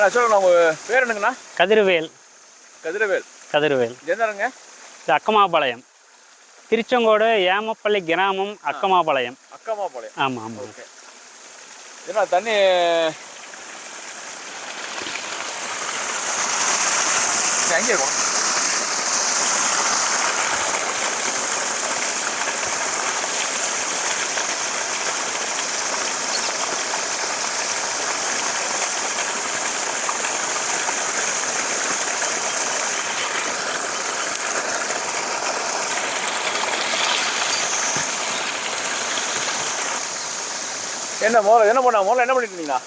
அண்ணா சொல்லுங்க உங்க பேர் என்னங்கண்ணா? கதிர்வேல். கதிரவேல். கதிர்வேல். இது எந்த இடங்க இது அக்கமாபாளையம். திருச்செங்கோடு ஏமப்பள்ளி கிராமம் அக்கமாபாளையம். அக்காமா பாளையம் ஆமாம் ஆமாம் ஓகே. என்ன தண்ணி எங்கே இருக்கும்? என்ன முதல்ல என்ன பண்ண? முதல்ல என்ன பண்ணிட்டு இருந்தீங்களா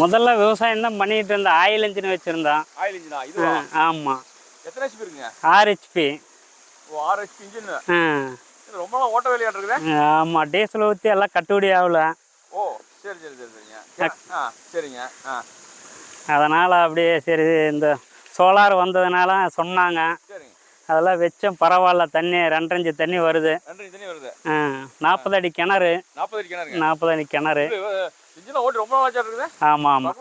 முதல்ல விவசாயம் தான் பண்ணிட்டு இருந்தேன். ஆயில் இன்ஜின் வச்சுருந்தோம் ஆயில் இன்ஜினா? இதுவா? ஆமாம் எத்தனை ஹெச்பி இருக்குங்க? ஆர்ஹெச்பி ஓ ஆறு ஹெச்பி இன்ஜின். இது ரொம்ப நாள் ஓட்ட வேலையாட்டு இருக்குது? ஆமாம் டீசல் ஊற்றி எல்லாம் கட்டுப்படி ஆகல. ஓ சரி சரி சரி சரிங்க. ஆ சரிங்க. ஆ. அதனால் அப்படியே சரி இந்த சோலார் வந்ததுனால சொன்னாங்க. அதெல்லாம் வச்சோம். பரவாயில்ல. தண்ணி ரெண்டரைஞ்சு தண்ணி வருது. நாற்பது அடி கிணறு. நாற்பது அடி கிணறு. ஆமாம் ஆமாம்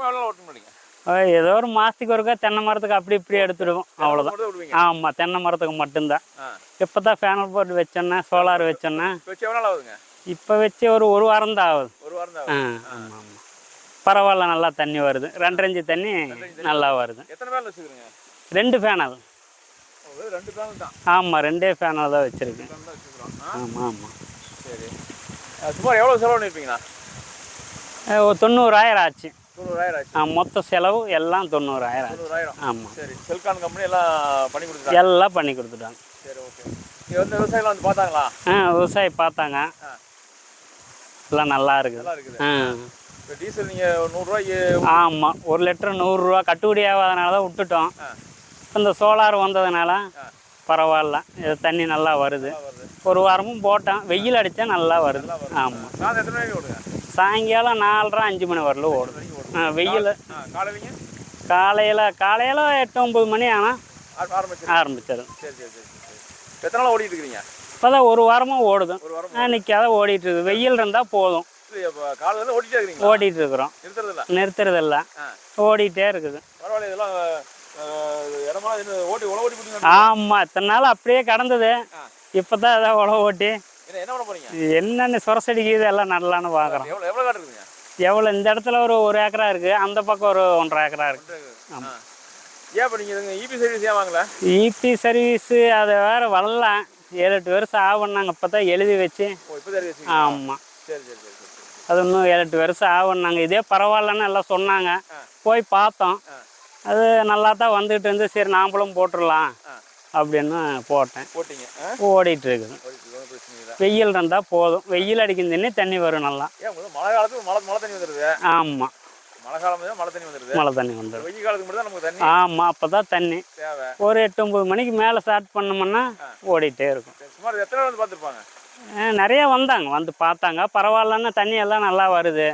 ஏதோ ஒரு மாதத்துக்கு ஒருக்கா தென்னை மரத்துக்கு அப்படி இப்படி எடுத்துடுவோம். அவ்வளோதான் ஆமாம் தென்னை மரத்துக்கு மட்டும்தான். இப்போ தான் ஃபேனல் போட்டு வச்சோன்னே சோலார் வச்சோன்னே. இப்போ வச்சு ஒரு ஒரு வாரம் தான் ஆகுது. ஒரு வாரம் தான் ஆ ஆமாம் ஆமாம் பரவாயில்ல நல்லா தண்ணி வருது. ரெண்டரைஞ்சு தண்ணி நல்லா வருது. ரெண்டு ஃபேனல் ரெண்டு பேனல் தான். ஆமாம் ரெண்டே தான் வச்சுருக்கேன். பேனல் தான் வச்சுக்கிறோம் ஆ ஆமாம் ஆமாம் சரி சுமார் எவ்வளோ செலவு பண்ணியிருப்பீங்கண்ணா ஒரு தொண்ணூறாயிரம் ஆச்சு. மொத்த செலவு எல்லாம் தொண்ணூறாயிரம் ஆமாம் சரி. செல்கான் கம்பெனி எல்லாம் பண்ணி கொடுத்துட்டாங்க. எல்லாம் பண்ணி கொடுத்துட்டாங்க. சரி ஓகே இங்கே வந்து விவசாயிகள் வந்து பார்த்தாங்களா? ஆ விவசாயி பார்த்தாங்க. எல்லாம் நல்லா இருக்குது. நல்லா இருக்குது. ஆ. டீசல் நீங்கள் நூறுரூவாய்க்கு ஆமாம் ஒரு லிட்டர் நூறுரூவா கட்டுப்படி ஆகாதனால தான் விட்டுட்டோம். இந்த சோலார் வந்ததுனால. பரவாயில்ல. இது தண்ணி நல்லா வருது. ஒரு வாரமும் போட்டேன். வெயில் அடித்தா நல்லா வருது. ஆமாம் சாயங்காலம் நாலரை அஞ்சு மணி ஓடும் ஆ, வெயில். காலையில் காலையில் எட்டு ஒம்பது மணி ஆனால் ஆரம்பிச்சு ஆரம்பிச்சிடும் எத்தனை நாள் ஓடிட்டு இருக்கிறீங்க? இப்போ தான் ஒரு வாரமாக ஓடுது நிற்காத ஓடிட்டு இருக்குது. வெயில் இருந்தால் போதும். ஓடிட்டே இருக்கிறோம். நிறுத்துறதில்ல? ஓடிட்டே இருக்குது. ஆமாம் இத்தனை நாள் அப்படியே கடந்தது. ஆ. இப்போ தான் ஏதாவது உழவு ஓட்டி. என்னென்ன சுரசடிக்குது எல்லாம் நடலான்னு பார்க்குறோம் எவ்வளோ எவ்வளோ காட்டு இருக்குங்க எவ்வளோ இந்த இடத்துல ஒரு ஒரு ஏக்கரா இருக்குது அந்த பக்கம் ஒரு ஒன்றரை ஏக்கரா இருக்குது ஆ. ஏன் இப்போ நீங்கள் இபி சர்வீஸ் அதை வேற வரலாம் ஏழு எட்டு வருஷம் ஆகுனாங்க இப்போ தான் எழுதி வச்சு. ஆமாம் சரி அது இன்னும் ஏழு எட்டு வருஷம் ஆகுனாங்க இதே பரவாயில்லன்னு எல்லாம் சொன்னாங்க. போய் பார்த்தோம். அது நல்லா தான் வந்துட்டு இருந்து சரி நாமளும் போட்டுடலாம். அப்படின்னு போட்டேன். ஓடிட்டு இருக்குது வெயில் இருந்தால் போதும். வெயில் அடிக்கும் தண்ணி தண்ணி வரும் நல்லா. மழை காலத்துக்கு மழை மழை தண்ணி வந்துடுது ஆமாம் மழை காலம் மழை தண்ணி வந்துடுது மழை தண்ணி வந்துடும் வெயில் காலத்துக்கு மட்டும் நமக்கு தண்ணி? ஆமாம் அப்போ தான் தண்ணி ஒரு எட்டு ஒம்பது மணிக்கு மேலே ஸ்டார்ட் பண்ணோம்னா ஓடிட்டே இருக்கும். சுமார் எத்தனை வந்து பார்த்துருப்பாங்க? நிறைய வந்தாங்க வந்து பார்த்தாங்க. பரவாயில்லன்னு தண்ணி எல்லாம் நல்லா வருது.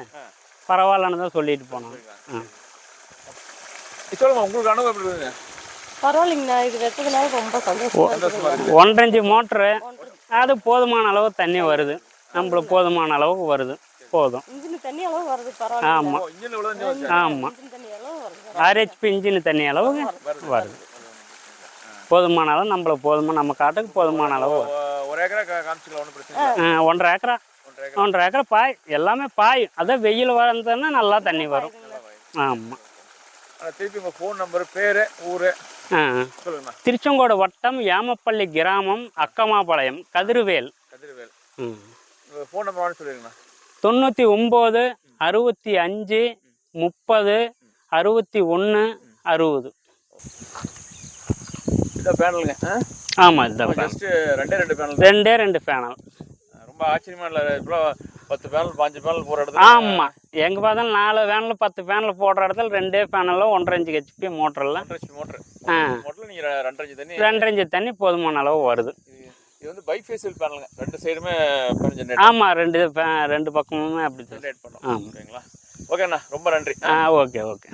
பரவாயில்லன்னு தான் சொல்லிட்டு போனாங்க. ஆ. சொல்லுங்க உங்களுக்கு அனுபவம் எப்படி இருக்குங்க பரவாயில்லைங்கண்ணா இது வச்சதுனால ரொம்ப சந்தோஷமா ஒன்றரை மோட்ரு அது போதுமான அளவு தண்ணி வருது. நம்மளுக்கு போதுமான அளவுக்கு வருது. போதும். இன்ஜின் தண்ணி அளவு வருது ஆமாம் ஆமாம் ஆர்ஹெச்பி இன்ஜின் தண்ணி அளவுக்கு வருது போதுமான அளவு நம்மளுக்கு போதுமா நம்ம காட்டுக்கு போதுமான அளவு ஒன்றரை ஏக்கரா? ஒன்றரை ஏக்கரா. பாய் எல்லாமே பாய். அதான் வெயில் வந்ததுன்னா நல்லா தண்ணி வரும். ஆமாம் திருப்பி உங்கள் ஃபோன் நம்பர் பேர் ஊர். சொல்லுங்கண்ணா திருச்செங்கோடு வட்டம் யாமப்பள்ளி கிராமம் அக்கமாபாளையம் கதிர்வேல். கதிர்வேல். ம். ஃபோன் நம்பர் சொல்லிடுங்கண்ணா தொண்ணூற்றி ஒம்பது அறுபத்தி அஞ்சு முப்பது அறுபத்தி ஒன்று அறுபது. இதான் பேனலுங்க ஆமாம் இதுதான் ஜஸ்ட்டு ரெண்டே ரெண்டு பேனல் ரெண்டே ரெண்டு பேனல். ரொம்ப ஆச்சரியமா இல்லை இப்போ பத்து பேனல் பாஞ்சு பேனல் போகிற இடத்துல. ஆமாம் எங்கே பார்த்தாலும் நாலு பேனல் பத்து பேனல் போடுற இடத்துல ரெண்டே பேனலும் ஒன்றரை இன்ச்சு ஹெச்பி மோட்டரில் ஆ. ரெண்டரை இன்ச்சு தண்ணி போதுமான அளவு வருது. இது வந்து பைஃபேசியல் பேனலுங்க ரெண்டு சைடுமே ஆமாம் ரெண்டு ரெண்டு பக்கமுமே அப்படி ஆமாம் ஓகேங்களா ஓகேண்ணா ரொம்ப நன்றி. ஆ ஓகே ஓகே